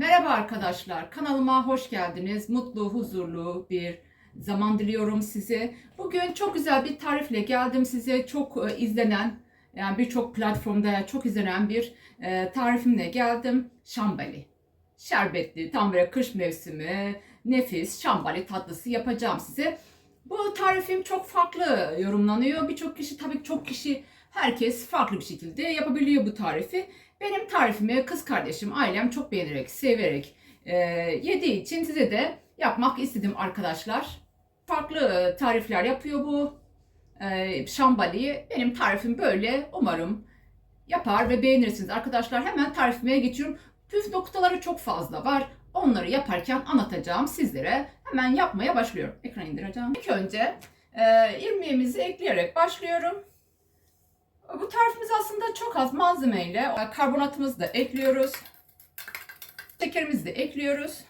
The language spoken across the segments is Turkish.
Merhaba arkadaşlar, kanalıma hoş geldiniz. Mutlu, huzurlu bir zaman diliyorum size. Bugün çok güzel bir tarifle geldim size. Çok e, izlenen, yani birçok platformda çok izlenen bir e, tarifimle geldim. Şambali. Şerbetli, tam böyle kış mevsimi, nefis şambali tatlısı yapacağım size. Bu tarifim çok farklı yorumlanıyor. Birçok kişi, tabii çok kişi, herkes farklı bir şekilde yapabiliyor bu tarifi. Benim tarifimi kız kardeşim, ailem çok beğenerek, severek e, yediği için size de yapmak istedim arkadaşlar. Farklı e, tarifler yapıyor bu e, şambaliyi. Benim tarifim böyle. Umarım yapar ve beğenirsiniz arkadaşlar. Hemen tarifime geçiyorum. Püf noktaları çok fazla var. Onları yaparken anlatacağım sizlere. Hemen yapmaya başlıyorum. Ekran indireceğim. İlk önce e, irmiğimizi ekleyerek başlıyorum. Bu tarifimiz aslında çok az malzemeyle karbonatımızı da ekliyoruz. Şekerimizi de ekliyoruz.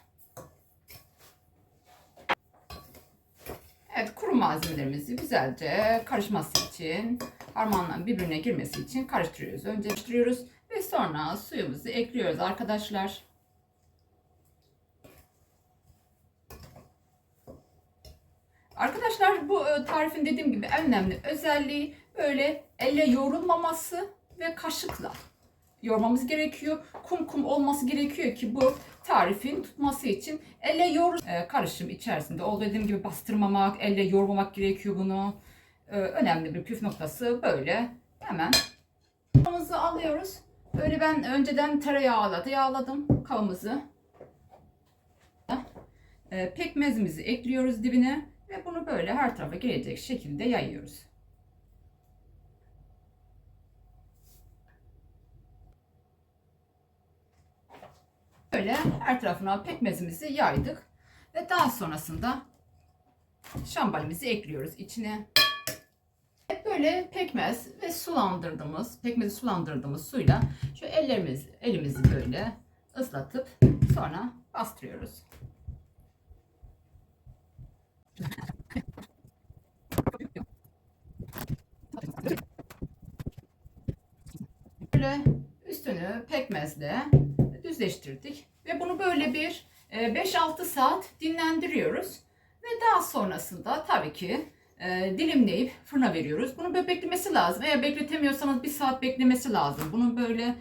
Evet kuru malzemelerimizi güzelce karışması için harmanla birbirine girmesi için karıştırıyoruz. Önce karıştırıyoruz ve sonra suyumuzu ekliyoruz arkadaşlar. Arkadaşlar bu e, tarifin dediğim gibi en önemli özelliği böyle elle yoğrulmaması ve kaşıkla yoğurmamız gerekiyor. Kum kum olması gerekiyor ki bu tarifin tutması için elle yoğur e, karışım içerisinde olduğu dediğim gibi bastırmamak, elle yoğurmamak gerekiyor bunu. E, önemli bir püf noktası böyle. Hemen kavamızı alıyoruz. Böyle ben önceden tereyağıyla da yağladım kavamızı. E, pekmezimizi ekliyoruz dibine ve bunu böyle her tarafa gelecek şekilde yayıyoruz. Böyle her tarafına pekmezimizi yaydık. Ve daha sonrasında şambalimizi ekliyoruz içine. Böyle pekmez ve sulandırdığımız, pekmezi sulandırdığımız suyla şu ellerimiz, elimizi böyle ıslatıp sonra bastırıyoruz. Böyle üstünü pekmezle düzleştirdik. Ve bunu böyle bir 5-6 saat dinlendiriyoruz. Ve daha sonrasında tabii ki e, dilimleyip fırına veriyoruz. Bunu böyle beklemesi lazım. Eğer bekletemiyorsanız bir saat beklemesi lazım. Bunu böyle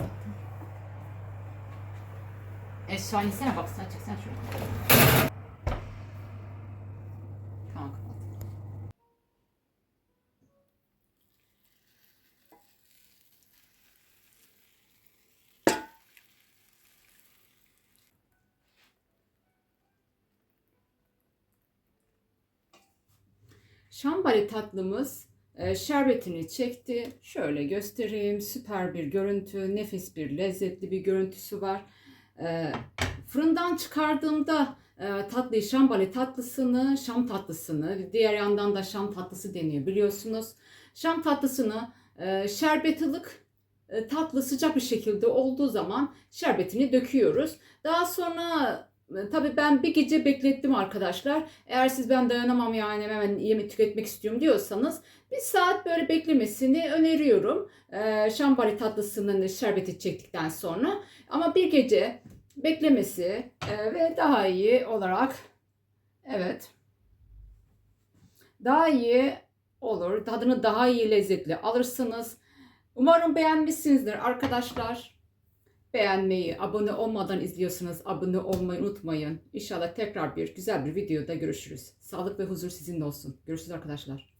zaten. E insene baksana çeksene şunu. Tamam kapat. Şambali tatlımız şerbetini çekti. Şöyle göstereyim. Süper bir görüntü, nefis bir lezzetli bir görüntüsü var. E, fırından çıkardığımda e, tatlıyı şambali tatlısını, şam tatlısını, diğer yandan da şam tatlısı deniyor biliyorsunuz. Şam tatlısını şerbet ılık tatlı sıcak bir şekilde olduğu zaman şerbetini döküyoruz. Daha sonra Tabii ben bir gece beklettim arkadaşlar. Eğer siz ben dayanamam yani hemen yemek tüketmek istiyorum diyorsanız bir saat böyle beklemesini öneriyorum. Ee, şambali tatlısının şerbeti çektikten sonra. Ama bir gece beklemesi e, ve daha iyi olarak evet daha iyi olur. Tadını daha iyi lezzetli alırsınız. Umarım beğenmişsinizdir arkadaşlar. Beğenmeyi, abone olmadan izliyorsanız abone olmayı unutmayın. İnşallah tekrar bir güzel bir videoda görüşürüz. Sağlık ve huzur sizinle olsun. Görüşürüz arkadaşlar.